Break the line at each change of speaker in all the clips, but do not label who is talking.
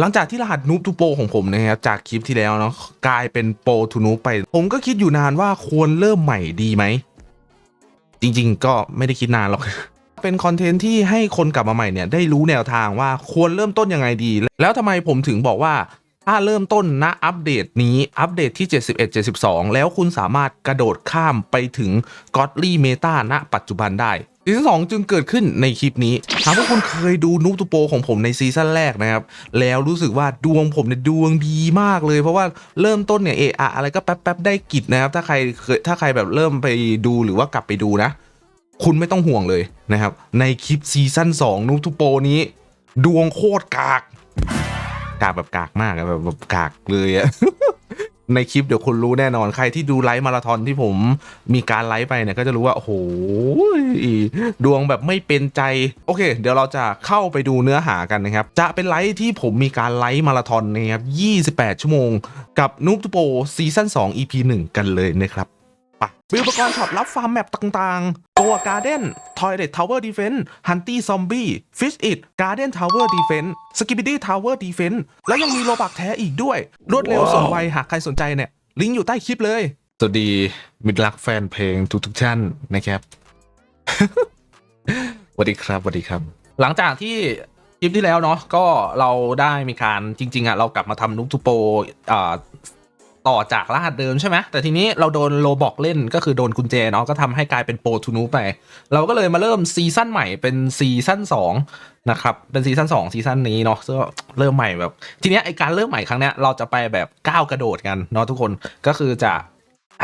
หลังจากที่รหัสนูบทูโปของผมนะครับจากคลิปที่แล้วเนาะกลายเป็นโปรทูนูบไป ผมก็คิดอยู่นานว่าควรเริ่มใหม่ดีไหม จริงๆ ก็ไม่ได้คิดนานหรอก เป็นคอนเทนต์ที่ให้คนกลับมาใหม่เนี่ยได้รู้แนวทางว่าควรเริ่มต้นยังไงดี แล้วทำไมผมถึงบอกว่าถ้าเริ่มต้นณอัปเดตนี้อัปเดตที่ 71 72 แล้วคุณสามารถกระโดดข้ามไปถึง Godly Meta ณปัจจุบันได้ ซีซั่น2จึงเกิดขึ้นในคลิปนี้หากว่าคุณเคยดูนูบตูโปของผมในซีซั่นแรกนะครับ แล้วรู้สึกว่าดวงผมเนี่ยดวงดีมากเลย เพราะว่าเริ่มต้นเนี่ยเอะอะอะไรก็แป๊บๆได้กิจนะครับ ถ้าใครเคยถ้าใครแบบเริ่มไปดูหรือว่ากลับไปดูนะ คุณไม่ต้องห่วงเลยนะครับ ในคลิปซีซั่น2นูบตูโปนี้ ดวงโคตรกาก กากแบบกากมากแบบแบบกากเลยอะ ในคลิปเดี๋ยวคุณรู้แน่นอนใครที่ดูไลฟ์มาราธอนที่ผมมีการไลฟ์ไปเนี่ยก็จะรู้ว่า โอ้โหดวงแบบไม่เป็นใจ โอเค เดี๋ยวเราจะเข้าไปดูเนื้อหากันนะครับ จะเป็นไลฟ์ที่ผมมีการไลฟ์มาราธอนนะครับ 28 ชั่วโมง กับนูบทูโปซีซั่น2 EP 1 กันเลยนะครับ ปะมีอุปกรณ์ช็อปรับฟาร์มแมปต่างๆ ตัว Garden Toilet Tower Defense Hunty Zombie Fish It Garden Tower Defense Skibidi Tower Defense แล้วยังมีโลบักแท้อีกด้วย รวดเร็ว
ว้าว
สมไวหากใครสนใจเนี่ย ลิงก์อยู่ใต้คลิปเลย สวัสดีมิตรรักแฟนเพลงทุกๆท่านนะครับสวัสดีครับสวัสดีครับ หลังจากที่คลิปที่แล้วเนาะก็เราได้มีการจริง ๆอะเรากลับมาทำนุกทูโปอ่า ต่อจากรหัสเดิมใช่ไหมแต่ทีนี้เราโดนโลบอกเล่นก็คือโดนกุญแจเนาะก็ทำให้กลายเป็นโปรทูนูไป เราก็เลยมาเริ่มซีซั่นใหม่เป็นซีซั่น2นะครับเป็นซีซั่น2ซีซั่นนี้เนาะซึ่งเริ่มใหม่แบบ ทีนี้ไอการเริ่มใหม่ครั้งเนี้ยเราจะไปแบบก้าวกระโดดกันเนาะทุกคนก็คือจะ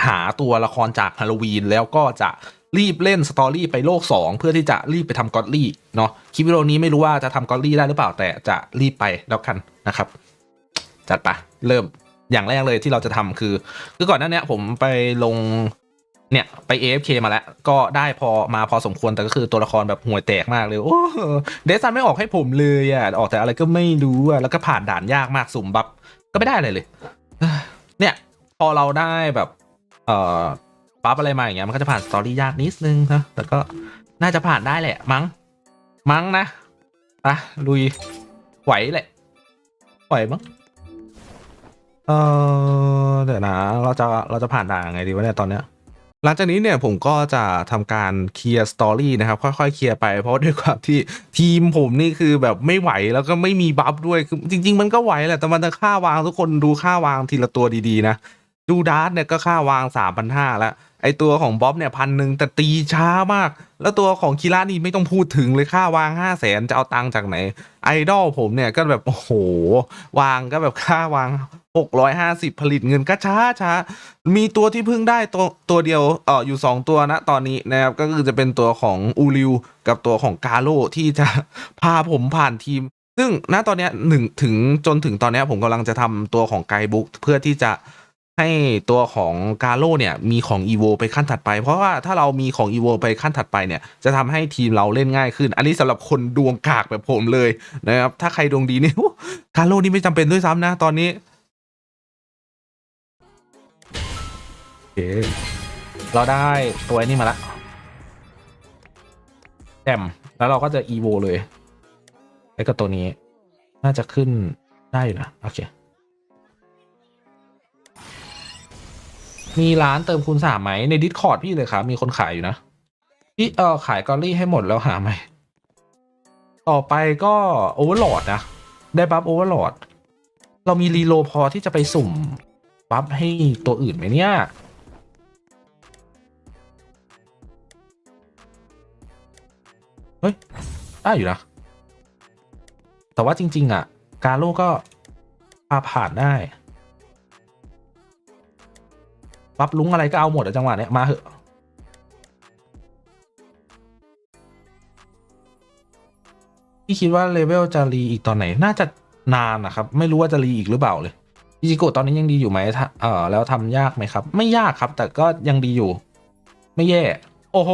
หาตัวละครจากฮาโลวีนแล้วก็จะรีบเล่นสตอรี่ไปโลก 2 เพื่อที่จะรีบไปทำกอดลี่เนาะคลิปวิดีโอนี้ไม่รู้ว่าจะทำกอดลี่ได้หรือเปล่าแต่จะรีบไปแล้วกันนะครับ จัดไปเริ่ม อย่างแรกเลยที่เราจะทำคือ คือก่อนหน้านี้ผมไปลงเนี่ยไป AFK มาแล้ว ก็ได้พอมาพอสมควรแต่ก็คือตัวละครแบบห่วยแตกมากเลย โอ้เดซันไม่ออกให้ผมเลยอะออกแต่อะไรก็ไม่รู้อะแล้วก็ผ่านด่านยากมากสุ่มบัฟก็ไม่ได้อะไรเลย เนี่ย พอเราได้แบบ เอ่อปั๊บอะไรมาอย่างเงี้ยมันก็จะผ่านสตอรี่ยากนิดนึงนะแต่ก็น่าจะผ่านได้แหละ มั้ง มั้งนะอะลุยไหวแหละไหวมั้ง เออเดี๋ยวนะ เราจะเราจะผ่านด่านยังไงดีวะเนี่ยตอนเนี้ย หลังจากนี้เนี่ยผมก็จะทำการเคลียร์สตอรี่นะครับ ค่อยๆเคลียร์ไปเพราะด้วยความที่ทีมผมนี่คือแบบไม่ไหวแล้วก็ไม่มีบัฟด้วยคือจริง ๆ มันก็ไหวแหละแต่มันจะค่าวางทุกคนดูค่าวางทีละตัวดีๆนะดูดาร์ตเนี่ยก็ค่าวาง 3 5 0 0แล้วไอตัวของบ๊อบเนี่ยพันหนึ่งแต่ตีช้ามาก แล้วตัวของคีระนี่ไม่ต้องพูดถึงเลยค่าวาง 5 0 0แสนจะเอาตังค์จากไหน ไอดอลผมเนี่ยก็แบบ โอ้โห วางก็แบบค่าวาง 650 ผลิตเงินก็ช้าช้ามีตัวที่เพิ่งได้ตัวตัวเดียวเอออยู่ 2 ตัวนะตอนนี้นะครับ ก็คือจะเป็นตัวของอูริวกับตัวของกาโลที่จะพาผมผ่านทีม ซึ่งณตอนนี้หนึ่งถึงจนถึงตอนนี้ผมกำลังจะทำตัวของไกด์บุ๊กเพื่อที่จะให้ตัวของกาโลเนี่ยมีของอีโวไปขั้นถัดไป เพราะว่าถ้าเรามีของอีโวไปขั้นถัดไปเนี่ยจะทำให้ทีมเราเล่นง่ายขึ้น อันนี้สำหรับคนดวงกากแบบผมเลยนะครับถ้าใครดวงดีนี่กาโลนี่ไม่จำเป็นด้วยซ้ำนะ ตอนนี้ เค เราได้ตัวนี่มาละแจมแล้วเราก็จะอีโวเลยแล้วก็ตัวนี้ น่าจะขึ้นได้อยู่นะ โอเค มีร้านเติมคูณสามไหมในดิสคอร์ดพี่เลยครับ มีคนขายอยู่นะ พี่เออขายกอรี่ให้หมดแล้วหาไหม ต่อไปก็โอเวอร์โหลดนะ ได้บัฟโอเวอร์โหลดเรามีรีโลพอที่จะไปสุ่มบัฟให้ตัวอื่นไหมเนี่ย เฮ้ย ได้อยู่นะ แต่ว่าจริง ๆ อะ กาโลก็พาผ่านได้บัฟลุงอะไรก็เอาหมดอะจังหวะเนี้ยมาเหอะพี่คิดว่าเลเวลจะรีอีกตอนไหน น่าจะนานนะครับ ไม่รู้ว่าจะรีอีกหรือเปล่าเลยอิจิโกะตอนนี้ยังดีอยู่ไหมถ้าเออแล้วทำยากไหมครับ ไม่ยากครับ แต่ก็ยังดีอยู่ ไม่แย่ โอ้โห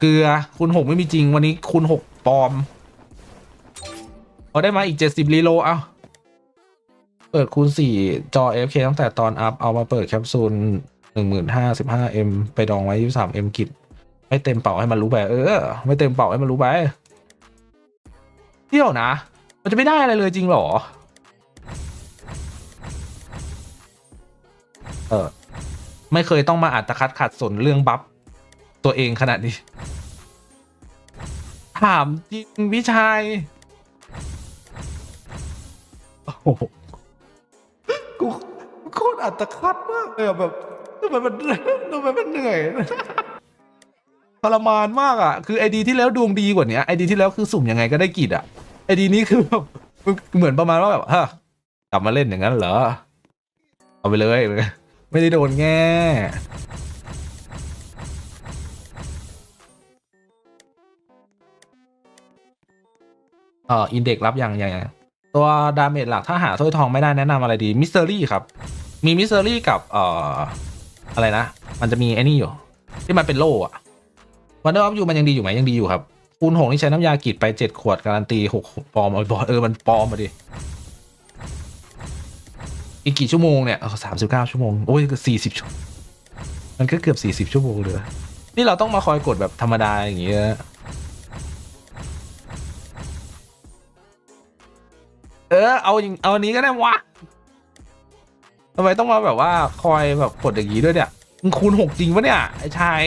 เกลือคูณหกไม่มีจริงวันนี้คูณหกปลอมเอาได้มาอีกเจ็ดสิบรีโลเอาเปิดคูณสี่จอ FK ตั้งแต่ตอนอัพ เอามาเปิดแคปซูลหนึ่งหมื่นห้าสิบห้าเอ็มไปดองไว้ยี่สามเอ็มกิจไม่เต็มเป่าให้มันรู้ไป เออ ไม่เต็มเป่าให้มันรู้ไปเที่ยวนะ มันจะไม่ได้อะไรเลยจริงหรอ เออ ไม่เคยต้องมาอัดตะคัดขัดสนเรื่องบัฟ ตัวเองขนาดนี้ ถามจริงพี่ชาย โอ้โหกูโคตรอัตคัดมากเลยอะแบบทำไมมันทำไมมันเหนื่อยทรมานมากอะ คือไอดีที่แล้วดวงดีกว่านี้ไอดีที่แล้วคือสุ่มยังไงก็ได้กิจอะไอดีนี้คือแบบเหมือนประมาณว่าแบบฮะกลับมาเล่นอย่างนั้นเหรอ เอาไปเลย ไม่ได้โดนแง่ เอ่ออินเด็กรับอย่างอย่างตัวดาเมจหลักถ้าหาถ้วยทองไม่ได้แนะนำอะไรดีมิสเตอรี่ครับ มีมิสเตอรี่กับเอ่ออะไรนะ มันจะมีไอ้นี่อยู่ ที่มันเป็นโล่อะวันเดอร์ออฟยูมันยังดีอยู่ไหมยังดีอยู่ครับคูณหกนี่ใช้น้ำยากรีดไปเจ็ดขวดการันตีหกปลอมเอาบอเออมันปลอมมาดิอีกกี่ชั่วโมงเนี่ยสามสิบเก้าชั่วโมง โอ้ยสี่สิบชั่วโมงมันก็เกือบสี่สิบชั่วโมงเลย นี่เราต้องมาคอยกดแบบธรรมดาอย่างเงี้ย เออเอาอย่างเอาอันนี้ก็ได้วะทำไมต้องมาแบบว่าคอยแบบกดอย่างนี้ด้วยเนี่ยมึงคูณหกจริงปะเนี่ยไอ้ชาย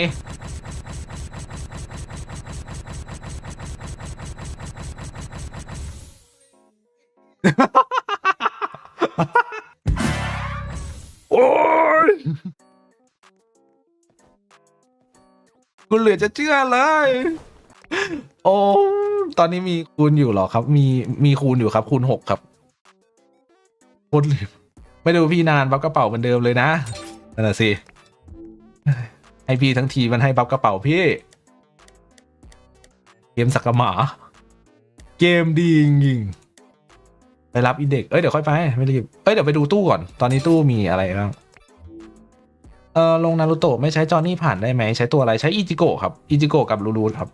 โอ้ยกูเหลือจะเชื่อเลย โอ้ ตอนนี้มีคูณอยู่เหรอครับ มีมีคูณอยู่ครับ คูณหกครับโคตรลืมไม่ดูพี่นานบัฟกระเป๋าเหมือนเดิมเลยนะนั่นน่ะสิให้พี่ทั้งทีมันให้บัฟกระเป๋าพี่ เกมสักหมา เกมดีจริงไปรับอินเด็กเอ้ยเดี๋ยวค่อยไปไม่รีบเอ้ยเดี๋ยวไปดูตู้ก่อน ตอนนี้ตู้มีอะไรบ้างเออลงนารูโตะไม่ใช้จอนี่ผ่านได้ไหมใช้ตัวอะไรใช้อิจิโกะครับอิจิโกะกับลูรูครับ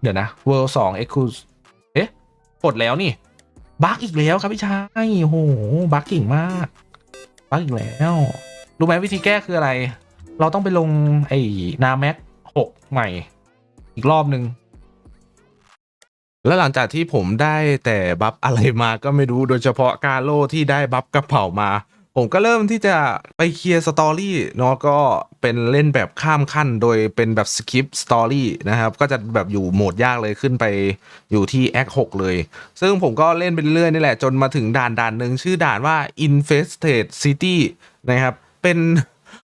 เดี๋ยวนะ World 2 e x c l u s เอ๊ะกดแล้วนี่บั๊กอีกแล้วครับพี่ชายโอ้โหบั๊กเก่งมากบั๊กอีกแล้ว รู้ไหมวิธีแก้คืออะไร เราต้องไปลงไอ้นาแม็กหกใหม่ อีกรอบหนึ่งแล้วหลังจากที่ผมได้แต่บัฟอะไรมาก็ไม่รู้โดยเฉพาะกาโลที่ได้บัฟกระเป๋ามา ผมก็เริ่มที่จะไปเคลียร์สตอรี่เนาะก็เป็นเล่นแบบข้ามขั้น โดยเป็นแบบสคริปต์สตอรี่นะครับก็จะแบบอยู่โหมดยากเลยขึ้นไปอยู่ที่แอค6เลย ซึ่งผมก็เล่นไปเรื่อยนี่แหละ จนมาถึงด่านด่านหนึ่งชื่อด่านว่า Infested City นะครับ เป็น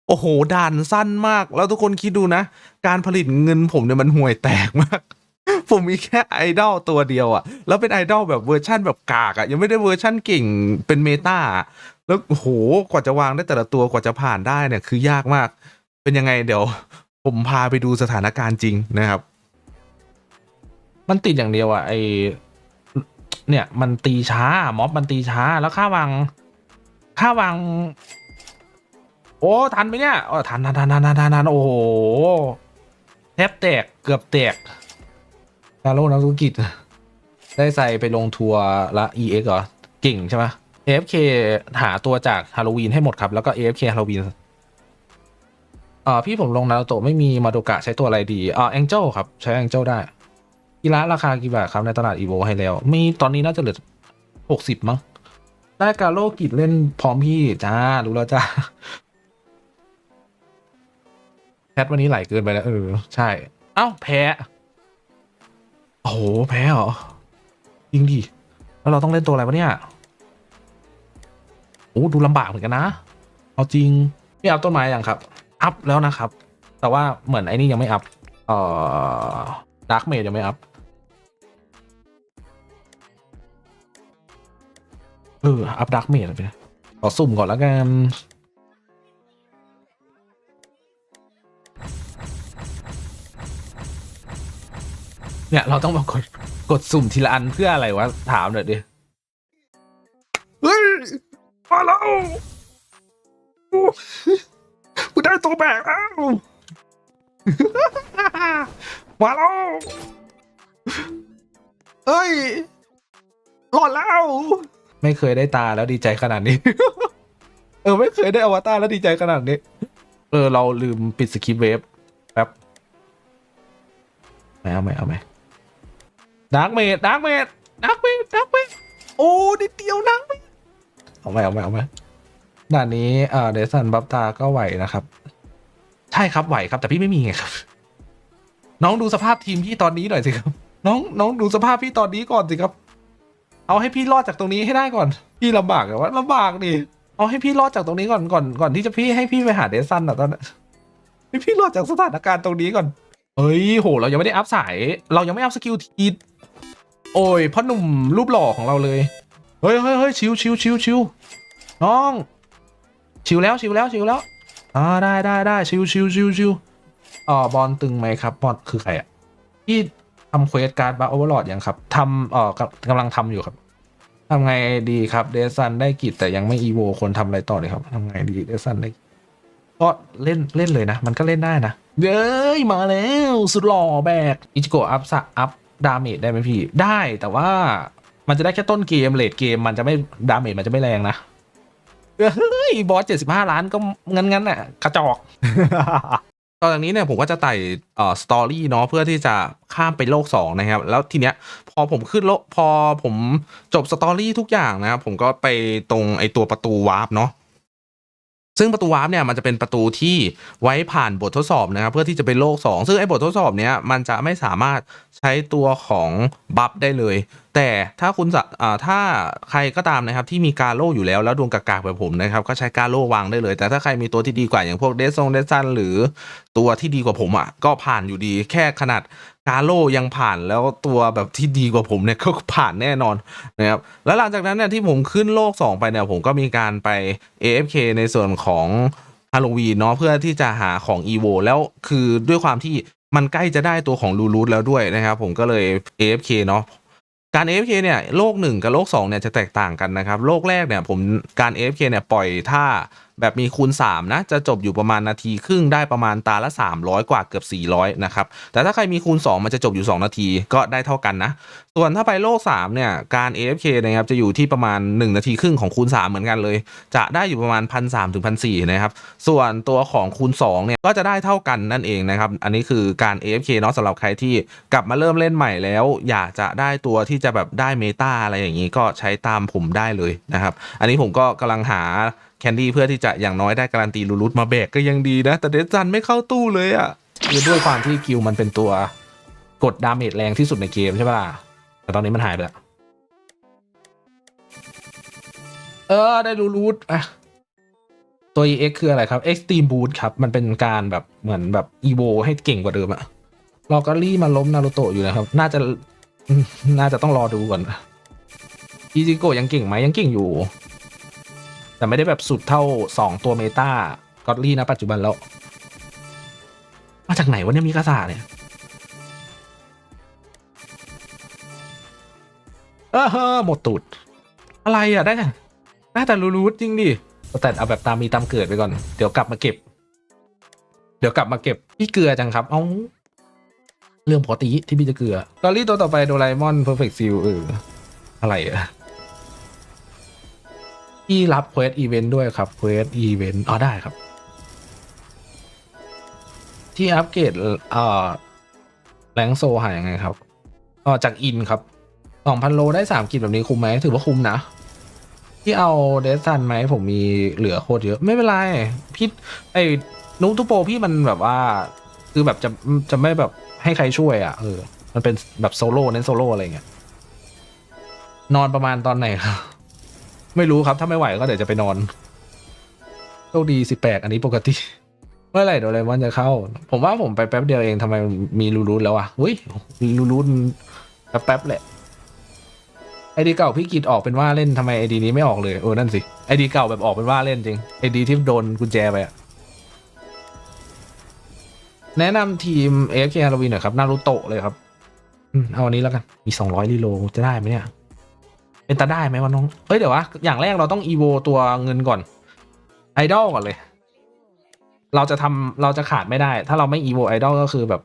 โอ้โหด่านสั้นมาก แล้วทุกคนคิดดูนะ การผลิตเงินผมเนี่ยมันห่วยแตกมากผมมีแค่ไอดอลตัวเดียวอะแล้วเป็นไอดอลแบบเวอร์ชั่นแบบกากอะยังไม่ได้เวอร์ชั่นเก่งเป็นเมตา แล้วโหกว่าจะวางได้แต่ละตัวกว่าจะผ่านได้เนี่ยคือยากมาก เป็นยังไงเดี๋ยว ผมพาไปดูสถานการณ์จริงนะครับ มันติดอย่างเดียวอะไอเนี่ยมันตีช้าม็อบมันตีช้าแล้วค่าวางค่าวาง โอ้ทันไหมเนี่ยอ๋อทันทันทันทันทันทันทันโอ้โหแทบแตกเกือบแตกดาโลนักธุรกิจ ได้ใส่ไปลงทัวร์ละ EX เหรอ เก่งใช่ไหม AFK หาตัวจากฮาโลวีนให้หมดครับ แล้วก็ AFK ฮาโลวีนเอ่อพี่ผมลงนาโตะไม่มีมาโดกะใช้ตัวอะไรดีอ่าแองเจิลครับ ใช้แองเจิลได้กีฬาราคากี่บาทครับในตลาดอีโวให้แล้ว มีตอนนี้น่าจะเหลือหกสิบมั้งได้กาโลกิจเล่นพร้อมพี่จ้า รู้แล้วจ้าแพทวันนี้ไหลเกินไปแล้ว เออ ใช่ เอ้า แพ้ โอ้โห แพ้เหรอ จริงดิ แล้วเราต้องเล่นตัวอะไรวะเนี่ย โอ้ดูลำบากเหมือนกันนะ เอาจริงพี่อัพต้นไม้ยังครับ อัพแล้วนะครับ แต่ว่าเหมือนไอ้นี่ยังไม่อัพ เอ่อดาร์กเมดยังไม่อัพ เออ อัพดาร์กเมดไปนะขอสุ่มก่อนแล้วกันเนี่ย เราต้องมากดกดสุ่มทีละอันเพื่ออะไรวะ ถามหน่อยดิเฮ้ย มาแล้วกูได้ตัวแบกแล้วมาแล้วเฮ้ยรอดแล้ว ไม่เคยได้ตาแล้วดีใจขนาดนี้ เออ ไม่เคยได้อวตารแล้วดีใจขนาดนี้ เออ เราลืมปิดสคริปต์เวฟแป๊บไม่เอาไม่เอาไม่ดาร์กเมดดาร์กเมดดนักเวทนักเวทโอ้นิเดียวนักเวท เอาไหมเอาไหมเอาไหมด่านนี้เอ่อเดซันบัฟตาก็ไหวนะครับ ใช่ครับไหวครับ แต่พี่ไม่มีไงครับ น้องดูสภาพทีมพี่ตอนนี้หน่อยสิครับ น้องน้องดูสภาพพี่ตอนนี้ก่อนสิครับ เอาให้พี่รอดจากตรงนี้ให้ได้ก่อน พี่ลำบากอว่าลำบากดิเอาให้พี่รอดจากตรงนี้ก่อนก่อนก่อนที่จะพี่ให้พี่ไปหาเดซันอะตอนนั้นให้พี่รอดจากสถานการณ์ตรงนี้ก่อนเฮ้ยโห เรายังไม่ได้อัพสาย เรายังไม่อัพสกิลทีโอ้ยพ่อหนุ่มรูปหล่อของเราเลย ฮ้ยเฮ้ยเฮ้ยชิวชิวชิวชิวน้อง ชิวแล้วชิวแล้วชิวแล้วอ่าได้ได้ได้ชิวชิวชิวชิวอ๋อบอลตึงไหมครับบอลคือใครอะพี่ทำเควสการ์ดบัคโอเวอร์ลอดยังครับทำเอ่อกำกำลังทำอยู่ครับทำไงดีครับเดซันได้กิจแต่ยังไม่อีโวคนทำอะไรต่อเลยครับทำไงดีเดซันได้ก็เล่นเล่นเลยนะ มันก็เล่นได้นะเย้ยมาแล้วสุดหล่อแบกอิจิโกะอัพสะอัพดาเมจได้ไหมพี่ได้แต่ว่า มันจะได้แค่ต้นเกมเลดเกมมันจะไม่ดาเมจมันจะไม่แรงนะเฮ้ยบอสเจ็ดสิบห้าล้านก็งั้นงั้นๆน่ะกระจอก ตอนนี้เนี่ยผมก็จะไต่เอ่อสตอรี่เนาะเพื่อที่จะข้ามไปโลกสองนะครับ แล้วทีเนี้ยพอผมขึ้นโลกพอผมจบสตอรี่ทุกอย่างนะครับผมก็ไปตรงไอตัวประตูวาร์ปเนาะ ซึ่งประตูวาร์ปเนี่ยมันจะเป็นประตูที่ไว้ผ่านบททดสอบนะครับเพื่อที่จะไปโลก 2 ซึ่งไอ้บททดสอบเนี้ยมันจะไม่สามารถใช้ตัวของบัฟได้เลย แต่ถ้าคุณสะอ่าถ้าใครก็ตามนะครับที่มีการโล่อยู่แล้วแล้วดวงกากาแบบผมนะครับก็ใช้การโล่วางได้เลย แต่ถ้าใครมีตัวที่ดีกว่าอย่างพวกเดซงเดซันหรือตัวที่ดีกว่าผมอะก็ผ่านอยู่ดีแค่ขนาด กาโลยังผ่านแล้วตัวแบบที่ดีกว่าผมเนี่ยก็ผ่านแน่นอนนะครับแล้วหลังจากนั้นเนี่ยที่ผมขึ้นโลก 2 ไปเนี่ยผมก็มีการไป AFK ในส่วนของฮาโลวีนเนาะเพื่อที่จะหาของ EVO แล้วคือด้วยความที่มันใกล้จะได้ตัวของลูรูทแล้วด้วยนะครับผมก็เลย AFK เนาะการ AFK เนี่ยโลก 1 กับโลก2เนี่ยจะแตกต่างกันนะครับโลกแรกเนี่ยผมการ AFK เนี่ยปล่อยท่า แบบมีคูณ 3 นะ จะจบอยู่ประมาณนาทีครึ่งได้ประมาณตาละ 300 กว่าเกือบ 400 นะครับ แต่ถ้าใครมีคูณ 2 มันจะจบอยู่ 2 นาทีก็ได้เท่ากันนะ ส่วนถ้าไปโลก 3 เนี่ย การ AFK นะครับจะอยู่ที่ประมาณ 1 นาทีครึ่งของคูณ 3 เหมือนกันเลย จะได้อยู่ประมาณ 1 3 0 0ถึง1,400นะครับ ส่วนตัวของคูณ 2 เนี่ยก็จะได้เท่ากันนั่นเองนะครับ อันนี้คือการ AFK เนาะสำหรับใครที่กลับมาเริ่มเล่นใหม่แล้ว อยากจะได้ตัวที่จะแบบได้เมตาอะไรอย่างนี้ก็ใช้ตามผมได้เลยนะครับ อันนี้ผมก็กำลังหา แคนดี้เพื่อที่จะอย่างน้อยได้การันตีลูรุตมาแบกก็ยังดีนะ แต่เดซันไม่เข้าตู้เลยอะ่ะคือด้วยความที่กิลมันเป็นตัวกดดาเมจแรงที่สุดในเกมใช่ปะล่ะแต่ตอนนี้มันหายไปแล้วเออ ได้ลูรูทอะตัว EX คืออะไรครับ Extreme Boost ครับ มันเป็นการแบบเหมือนแบบ EVO ให้เก่งกว่าเดิมอะลอการี่มาล้มนารูโตะอยู่นะครับ น่าจะน่าจะต้องรอดูก่อนอีจิโกะยังเก่งไหมยังเก่งอยู่ แต่ไม่ได้แบบสุดเท่าสองตัวเมตากอดลี่นะปัจจุบันแล้ว มาจากไหนวะเนี่ยมีกระสาเนี่ยเออเฮ้อหมดตูด อะไรอะได้แต่ได้แต่รูรูจริงดิแต่เอาแบบตามมีตามเกิดไปก่อน เดี๋ยวกลับมาเก็บ เดี๋ยวกลับมาเก็บพี่เกลือจังครับ เอาเรื่องปกติที่พี่จะเกลือตอรี่ตัวต่อไปโดราเอมอนเพอร์เฟกต์ซิลเอออะไรอะ พี่รับเควสอีเวนต์ด้วยครับเควสอีเวนต์อ๋อได้ครับ ที่อัปเกรดเอ่อแรงโซหายยังไงครับอ๋อจากอินครับสองพันโลได้สามกิจแบบนี้คุ้มไหมถือว่าคุ้มนะ ที่เอาเดซันไหมผมมีเหลือโคตรเยอะ ไม่เป็นไร พี่ไอ้นุ๊กทุโปพี่มันแบบว่า คือแบบจะจะไม่แบบให้ใครช่วย อะเออมันเป็นแบบโซโล่เน้นโซโล่อะไรเงี้ยนอนประมาณตอนไหนครับ ไม่รู้ครับ ถ้าไม่ไหวก็เดี๋ยวจะไปนอนโชคดีสิแปลกอันนี้ปกติ เมื่อไหร่โดเรมอนจะเข้า ผมว่าผมไปแป๊บเดียวเองทำไมมีรูรูแล้วอะอุ้ยรูรูแป๊บแป๊บแหละไอดีเก่าพี่กิดออกเป็นว่าเล่นทำไมไอดีนี้ไม่ออกเลยเออนั่นสิไอดีเก่าแบบออกเป็นว่าเล่นจริงไอดีที่โดนกุญแจไปอะแนะนำทีม AFK Halloween หน่อยครับนารูโตะเลยครับ เอาอันนี้แล้วกัน มี 200รีโลจะได้ไหมเนี่ย เป็นตาได้ไหมวะน้องเฮ้ยเดี๋ยววะ อย่างแรกเราต้องอีโวตัวเงินก่อน ไอดอลก่อนเลย เราจะทำเราจะขาดไม่ได้ ถ้าเราไม่อีโวไอดอลก็คือแบบ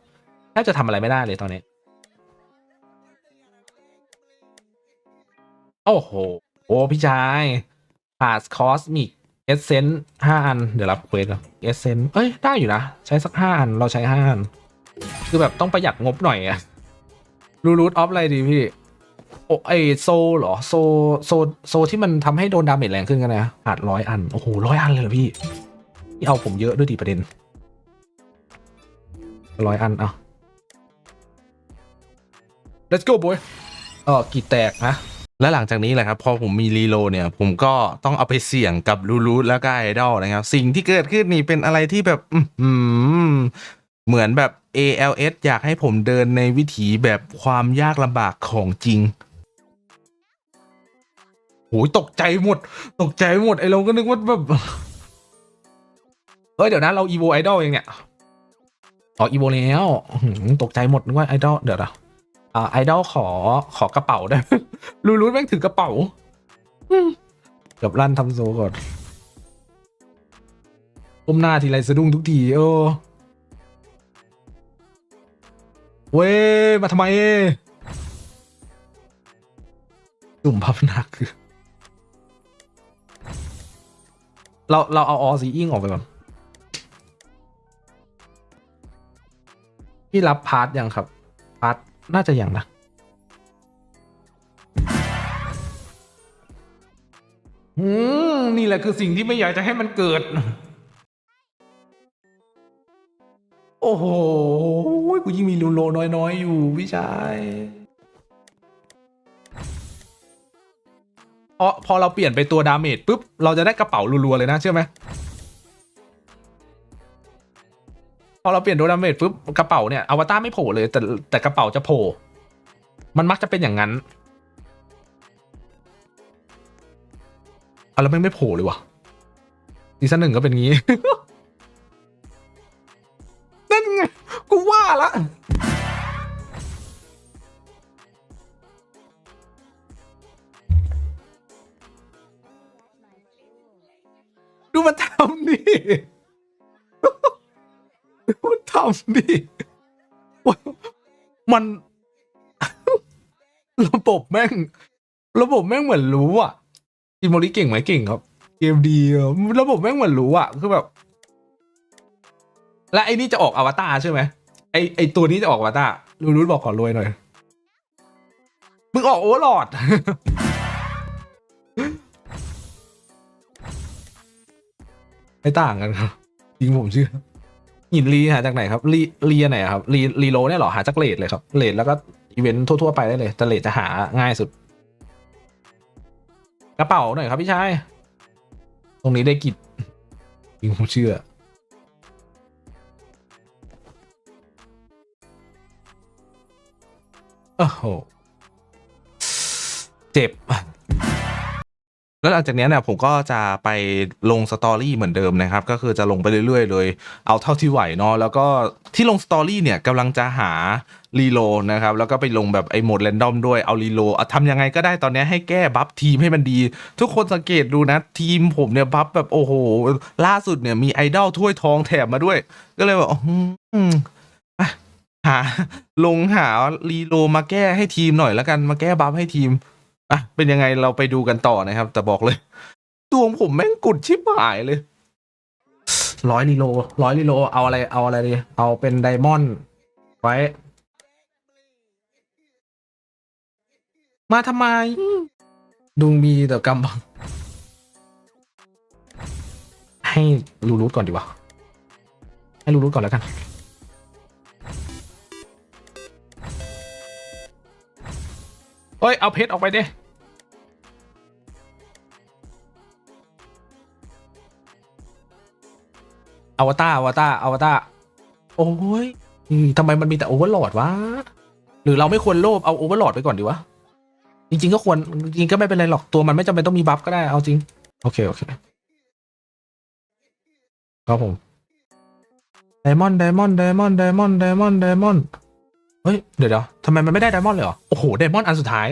แทบจะทำอะไรไม่ได้เลยตอนนี้ โอ้โห โอ้พี่ชายพาสคอสมิกเอเซนห้าอัน เดี๋ยวรับเควสแล้วเอเซนเอ้ย ได้อยู่นะ ใช้สักห้าอัน เราใช้ห้าอัน คือแบบต้องประหยัดงบหน่อยอะรูรูทออฟอะไรดีพี่ โอ้ไอโซเหรอโซโซโซที่มันทำให้โดนดาเมจแรงขึ้นกันนะขาดร้อยอัน โอ้โหร้อยอันเลยเหรอพี่พี่เอาผมเยอะด้วยดิประเด็นร้อยอันเอา let's go boy เออกี่แตกนะและหลังจากนี้แหละครับ พอผมมีรีโลเนี่ย ผมก็ต้องเอาไปเสี่ยงกับลูรูแล้วก็ไอดอลนะครับ สิ่งที่เกิดขึ้นนี่เป็นอะไรที่แบบ อืเหมือนแบบ ALS อยากให้ผมเดินในวิถีแบบความยากลำบากของจริงโหยตกใจหมด ตกใจหมด ไอเราก็นึกว่าแบบเอ้ย เดี๋ยวนะเราอีโวไอดอลเองเนี่ยอ๋ออีโวแล้วตกใจหมดนึกว่าไอดอลเดี๋ยวนะอ่าไอดอลขอขอกระเป๋าได้รู้รู้แม่งถือกระเป๋าเกือบลั่นทำโซก่อนก้มหน้าทีไรสะดุ้งทุกที เออ เว้ยมาทำไมจุ่มพับหนักคือเราเราเอาออซีอิงออกไปก่อนพี่รับพาร์ทยังครับ พาร์ทน่าจะยังนะอืมนี่แหละคือสิ่งที่ไม่อยากจะให้มันเกิด โอ้โหกูยิ่งมีรูโลน้อยๆ อยู่พี่ชายพอพอเราเปลี่ยนไปตัวดาเมจปุ๊บ เราจะได้กระเป๋ารัวๆเลยนะเชื่อไหมพอเราเปลี่ยนตัวดาเมจปุ๊บกระเป๋าเนี่ยอวตารไม่โผล่เลย แต่แต่กระเป๋าจะโผล่มันมักจะเป็นอย่างนั้นอะแล้วไม่งไม่โผล่เลยวะซีซั่นหนึ่งก็เป็นงี้ ละดูมันทำดิดูมันทำดิมัน ระบบแม่ง ระบบแม่งเหมือนรู้อะอิโมริเก่งไหมเก่งครับ เกมดีอะระบบแม่งเหมือนรู้อะ คือแบบ และไอ้นี่จะออกอวตารใช่ไหม ไอไอตัวนี้จะออกอวตารรูรู้บอกขอรวยหน่อย มึงออกโอเวอร์ลอดไม่ต่างกันครับจริงผมเชื่อหินรีหาจากไหนครับรีรีอันไหนครับรีรีโลเนี่ยหรอหาจากเลดเลยครับเลดแล้วก็อีเวนต์ทั่วๆไปได้เลยแต่เลดจะหาง่ายสุด กระเป๋าหน่อยครับพี่ชาย ตรงนี้ได้กิจจริงผมเชื่อ โอ้โห เจ็บ แล้วหลังจากนี้เนี่ยผมก็จะไปลงสตอรี่เหมือนเดิมนะครับ ก็คือจะลงไปเรื่อยๆ เลยเอาเท่าที่ไหวเนาะแล้วก็ที่ลงสตอรี่เนี่ยกำลังจะหารีโลนะครับ แล้วก็ไปลงแบบไอ้โหมดแรนดอมด้วยเอารีโลทำยังไงก็ได้ตอนนี้ให้แก้บัฟทีมให้มันดี ทุกคนสังเกตดูนะ ทีมผมเนี่ยบัฟแบบโอ้โห ล่าสุดเนี่ยมีไอดอลถ้วยทองแถมมาด้วย ก็เลยแบบอืมอะ หา ลงหารีโลมาแก้ให้ทีมหน่อยแล้วกันมาแก้บัฟให้ทีมอะเป็นยังไงเราไปดูกันต่อนะครับ แต่บอกเลยดวงผมแม่งกุดชิบหายเลยร้อยลีโลร้อยลีโลเอาอะไรเอาอะไรดีเอาเป็นไดมอนด์ไว้ มาทำไมดวงมีแต่กำบัง ให้รูรูทก่อนดีกว่า ให้รูรูทก่อนแล้วกัน เอ้ย เอาเพชรออกไปดิอวตารอวตารอวตารโอ้ยทำไมมันมีแต่โอเวอร์โหลดวะ หรือเราไม่ควรโลภเอาโอเวอร์โหลดไปก่อนดีวะ จริง ๆ ก็ควร จริงก็ไม่เป็นไรหรอกตัวมันไม่จำเป็นต้องมีบัฟก็ได้เอาจริง โอเค โอเค ครับผมไดมอนด์ไดมอนด์ไดมอนด์ไดมอนด์ไดมอนด์ไดมอนด์ เฮ้ย เดี๋ยวเดี๋ยวทำไมมันไม่ได้ไดมอนด์เลยเหรอ โอ้โห ไดมอนด์อันสุดท้าย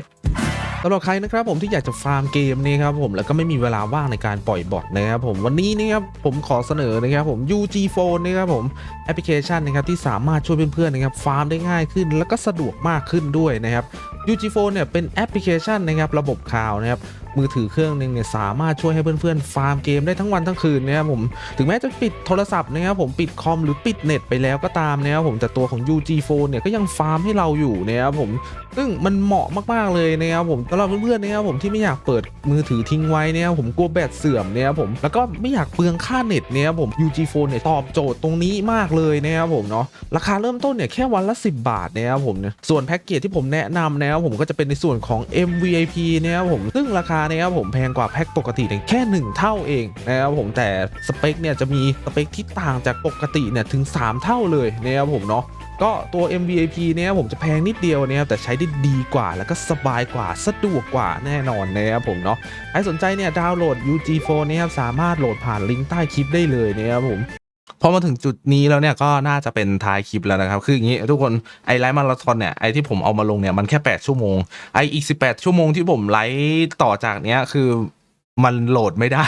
สำหรับใครนะครับผมที่อยากจะฟาร์มเกมนี้ครับผมแล้วก็ไม่มีเวลาว่างในการปล่อยบอทนะครับผมวันนี้นะครับผมขอเสนอนะครับผม UG Phone นะครับผมแอปพลิเคชันนะครับที่สามารถช่วยเพื่อนๆนะครับฟาร์มได้ง่ายขึ้น แล้วก็สะดวกมากขึ้นด้วยนะครับ UG Phone เนี่ยเป็นแอปพลิเคชันนะครับระบบข่าวนะครับ
มือถือเครื่องหนึ่งเนี่ยสามารถช่วยให้เพื่อนๆฟาร์มเกมได้ทั้งวันทั้งคืนนะครับผมถึงแม้จะปิดโทรศัพท์นะครับผมปิดคอมหรือปิดเน็ตไปแล้วก็ตามนะครับผมแต่ตัวของ UG Phone เนี่ยก็ยังฟาร์มให้เราอยู่นะครับผมซึ่งมันเหมาะมากๆเลยนะครับผมสำหรับเพื่อนๆนะครับผมที่ไม่อยากเปิดมือถือทิ้งไว้นะครับผมกลัวแบตเสื่อมนะครับผมแล้วก็ไม่อยากเปลืองค่าเน็ตนะครับผม UG Phone เนี่ยตอบโจทย์ตรงนี้มากเลยนะครับผมเนาะราคาเริ่มต้นเนี่ยแค่วันละ 10 บาทนะครับผมเนี่ยส่วนแพ็กเกจที่ผมแนะนำนะครับผมก็จะเป็นในส่วนของ MVIP นะครับผมซึ่งราคานะครับผมแพงกว่าแพ็กปกติเนี่ยแค่ 1 เท่าเองนะครับผมแต่สเปคเนี่ยจะมีสเปคที่ต่างจากปกติเนี่ยถึง 3 เท่าเลยนะครับผมเนาะก็ตัว MVP เนี่ยผมจะแพงนิดเดียวนะครับแต่ใช้ได้ดีกว่าแล้วก็สบายกว่าสะดวกกว่าแน่นอนนะครับผมเนาะใครสนใจเนี่ยดาวน์โหลด UG Phone นะครับสามารถโหลดผ่านลิงก์ใต้คลิปได้เลยนะครับผม
พอมาถึงจุดนี้แล้วเนี่ยก็น่าจะเป็นท้ายคลิปแล้วนะครับ คืออย่างนี้ทุกคนไอไลฟ์มาราธอนเนี่ยไอที่ผมเอามาลงเนี่ยมันแค่ 8 ชั่วโมงไออีก 18 ชั่วโมงที่ผมไลฟ์ต่อจากเนี้ยคือมันโหลดไม่ได้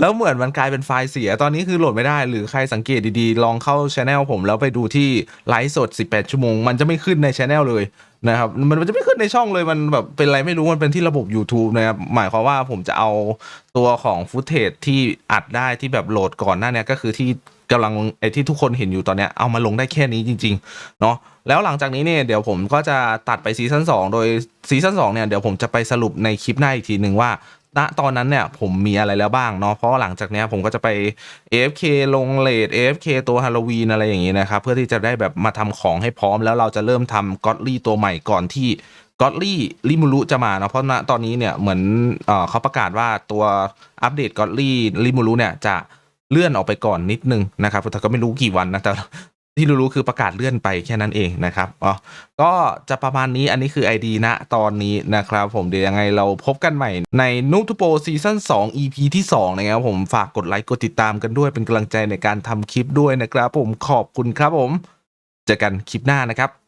แล้วเหมือนมันกลายเป็นไฟล์เสีย ตอนนี้คือโหลดไม่ได้ หรือใครสังเกตดีๆ ลองเข้าช anel ผมแล้วไปดูที่ไลฟ์สด 18 ชั่วโมง มันจะไม่ขึ้นในช anel เลยนะครับ มันจะไม่ขึ้นในช่องเลย มันแบบเป็นอะไรไม่รู้ มันเป็นที่ระบบ YouTube นะครับ หมายความว่าผมจะเอาตัวของฟุตเทจที่อัดได้ที่แบบโหลดก่อนหน้าเนี้ยก็คือที่กำลังไอที่ทุกคนเห็นอยู่ตอนเนี้ยเอามาลงได้แค่นี้จริงๆเนาะแล้วหลังจากนี้เนี่ยเดี๋ยวผมก็จะตัดไปซีซั่น2โดยซีซั่น2เนี่ยเดี๋ยวผมจะไปสรุปในคลิปหน้าอีกทีหนึ่งว่า ณตอนนั้นเนี่ยผมมีอะไรแล้วบ้างเนาะเพราะหลังจากเนี้ยผมก็จะไป AFK ลงเลด AFK ตัวฮาโลวีนอะไรอย่างงี้นะครับเพื่อที่จะได้แบบมาทำของให้พร้อมแล้วเราจะเริ่มทำก็อตลี่ตัวใหม่ก่อนที่ก็อตลี่ลิมูรุจะมาเนาะเพราะณตอนนี้เนี่ยเหมือนเออเขาประกาศว่าตัวอัปเดตก็อตลี่ลิมูรุเนี่ยจะเลื่อนออกไปก่อนนิดนึงนะครับแต่ก็ไม่รู้กี่วันนะแต่ ที่รู้ๆคือประกาศเลื่อนไปแค่นั้นเองนะครับอ๋อก็จะประมาณนี้อันนี้คือ ID ณตอนนี้นะครับ ผมเดี๋ยวยังไงเราพบกันใหม่ในนูทูโปซีซั่น2 EP ที่2นะครับผมฝากกดไลค์กดติดตามกันด้วยเป็นกำลังใจในการทำคลิปด้วยนะครับ ผมขอบคุณครับผม เจอกันคลิปหน้านะครับ